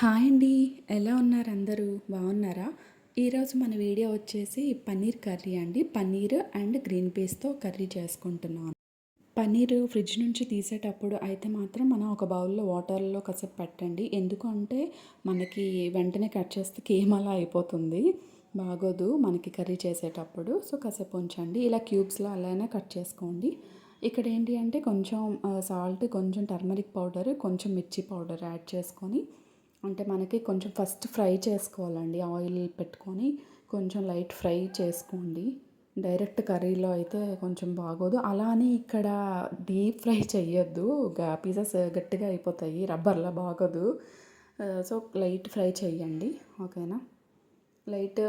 Hi అండి. ఎలా ఉన్నారు అందరూ? బాగున్నారా? ఈరోజు మన వీడియో వచ్చేసి పన్నీర్ కర్రీ అండి. పన్నీర్ అండ్ గ్రీన్ పీస్తో కర్రీ చేసుకుంటున్నాను. పన్నీర్ ఫ్రిడ్జ్ నుంచి తీసేటప్పుడు అయితే మాత్రం మనం ఒక బౌల్లో వాటర్లో కాసేపు పెట్టండి. ఎందుకంటే మనకి వెంటనే కట్ చేస్తే కేమలా అయిపోతుంది. బాగోదు మనకి కర్రీ చేసేటప్పుడు. సో కాసేపు ఉంచండి. ఇలా క్యూబ్స్లో అలానే కట్ చేసుకోండి. ఇక్కడ ఏంటి అంటే కొంచెం సాల్ట్ కొంచెం టర్మరిక్ పౌడర్ కొంచెం మిర్చి పౌడర్ యాడ్ చేసుకొని అంటే మనకి కొంచెం ఫస్ట్ ఫ్రై చేసుకోవాలండి. ఆయిల్ పెట్టుకొని కొంచెం లైట్ ఫ్రై చేసుకోండి. డైరెక్ట్ కర్రీలో అయితే కొంచెం బాగోదు. అలానే ఇక్కడ డీప్ ఫ్రై చేయొద్దు పీసెస్ గట్టిగా అయిపోతాయి. రబ్బర్లా బాగోదు. సో లైట్ ఫ్రై చేయండి ఓకేనా లైట్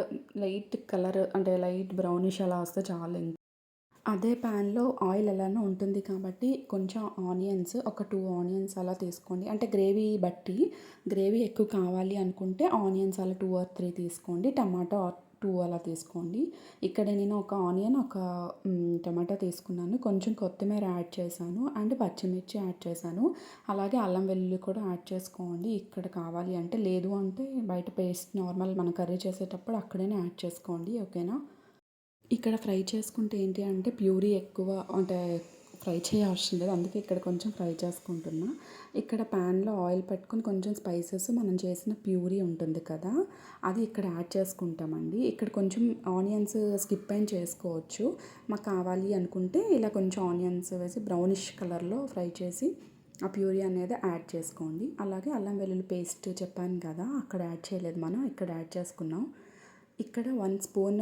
లైట్ కలర్ అంటే లైట్ బ్రౌనిష్ అలా వస్తే చాలు. అదే ప్యాన్లో ఆయిల్ ఎలానో ఉంటుంది కాబట్టి కొంచెం ఆనియన్స్ ఒక టూ ఆనియన్స్ అలా తీసుకోండి. అంటే గ్రేవీ బట్టి గ్రేవీ ఎక్కువ కావాలి అనుకుంటే ఆనియన్స్ అలా టూ ఆర్ త్రీ తీసుకోండి. టమాటో టూ అలా తీసుకోండి. ఇక్కడ నేను ఒక ఆనియన్ ఒక టమాటా తీసుకున్నాను. కొంచెం కొత్తిమీర యాడ్ చేశాను అండ్ పచ్చిమిర్చి యాడ్ చేశాను. అలాగే అల్లం వెల్లుల్లి కూడా యాడ్ చేసుకోండి. ఇక్కడ కావాలి అంటే లేదు అంటే బయట పేస్ట్ నార్మల్ మనం కర్రీ చేసేటప్పుడు అక్కడనే యాడ్ చేసుకోండి. ఓకేనా? ఇక్కడ ఫ్రై చేసుకుంటే ఏంటి అంటే ప్యూరీ ఎక్కువ అంటే ఫ్రై చేయాల్సిన లేదు అందుకే ఇక్కడ కొంచెం ఫ్రై చేసుకుంటున్నా. ఇక్కడ ప్యాన్లో ఆయిల్ పెట్టుకొని కొంచెం స్పైసెస్ మనం చేసిన ప్యూరీ ఉంటుంది కదా అది ఇక్కడ యాడ్ చేసుకుంటామండి. ఇక్కడ కొంచెం ఆనియన్స్ స్కిప్ అయిన చేసుకోవచ్చు. మాకు కావాలి అనుకుంటే ఇలా కొంచెం ఆనియన్స్ వేసి బ్రౌనిష్ కలర్లో ఫ్రై చేసి ఆ ప్యూరీ అనేది యాడ్ చేసుకోండి. అలాగే అల్లం వెల్లుల్లి పేస్ట్ చెప్పాను కదా అక్కడ యాడ్ చేయలేదు మనం ఇక్కడ యాడ్ చేసుకున్నాం. ఇక్కడ వన్ స్పూన్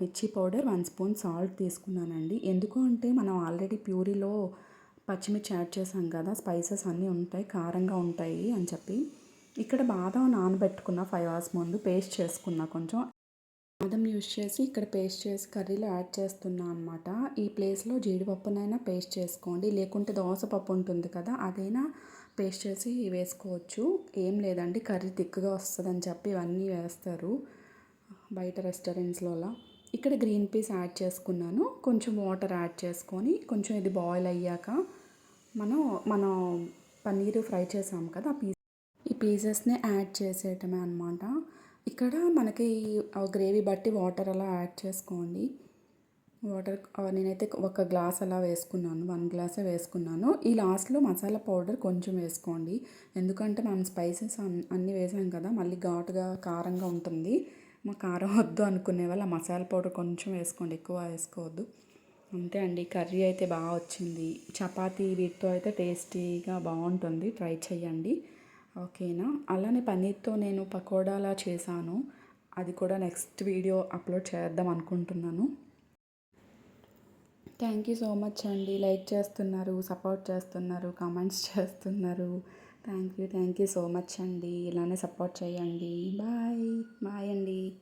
మిర్చి పౌడర్ వన్ స్పూన్ సాల్ట్ తీసుకున్నానండి. ఎందుకు అంటే మనం ఆల్రెడీ ప్యూరీలో పచ్చిమిర్చి యాడ్ చేసాం కదా స్పైసెస్ అన్నీ ఉంటాయి కారంగా ఉంటాయి అని చెప్పి. ఇక్కడ బాదం నానబెట్టుకున్న ఫైవ్ అవర్స్ ముందు పేస్ట్ చేసుకున్నా కొంచెం. బాదం యూస్ చేసి ఇక్కడ పేస్ట్ చేసి కర్రీలో యాడ్ చేస్తున్నా అనమాట ఈ ప్లేస్లో జీడిపప్పునైనా పేస్ట్ చేసుకోండి. లేకుంటే దోసపప్పు ఉంటుంది కదా అదైనా పేస్ట్ చేసి వేసుకోవచ్చు. ఏం లేదండి కర్రీ థిక్గా వస్తుందని చెప్పి ఇవన్నీ వేస్తారు. బయట రెస్టారెంట్స్లో అలా ఇక్కడ గ్రీన్ పీస్ యాడ్ చేసుకున్నాను. కొంచెం వాటర్ యాడ్ చేసుకొని కొంచెం ఇది బాయిల్ అయ్యాక మనం మనం పన్నీరు ఫ్రై చేసాం కదా ఆ పీస్ ఈ పీసెస్ని యాడ్ చేసేయటమే అనమాట ఇక్కడ మనకి గ్రేవీ బట్టి వాటర్ అలా యాడ్ చేసుకోండి. వాటర్ నేనైతే ఒక గ్లాస్ అలా వేసుకున్నాను. వన్ గ్లాసే వేసుకున్నాను. ఈ లాస్ట్లో మసాలా పౌడర్ కొంచెం వేసుకోండి. ఎందుకంటే మనం స్పైసెస్ అన్నీ వేసాం కదా మళ్ళీ ఘాటుగా కారంగా ఉంటుంది. మా కారం వద్దు అనుకునే వాళ్ళు ఆ మసాలా పౌడర్ కొంచెం వేసుకోండి ఎక్కువ వేసుకోవద్దు. అంతే అండి కర్రీ అయితే బాగా వచ్చింది. చపాతీ వీటితో అయితే టేస్టీగా బాగుంటుంది. ట్రై చేయండి ఓకేనా? అలానే పన్నీర్తో నేను పకోడాలా చేశాను. అది కూడా నెక్స్ట్ వీడియో అప్లోడ్ చేద్దాం అనుకుంటున్నాను. థ్యాంక్ యూ సో మచ్ అండి. లైక్ చేస్తున్నారు సపోర్ట్ చేస్తున్నారు కామెంట్స్ చేస్తున్నారు. Thank you thank you so much అండి. ఇలానే సపోర్ట్ చేయండి. బాయ్. బాయ్ అండి.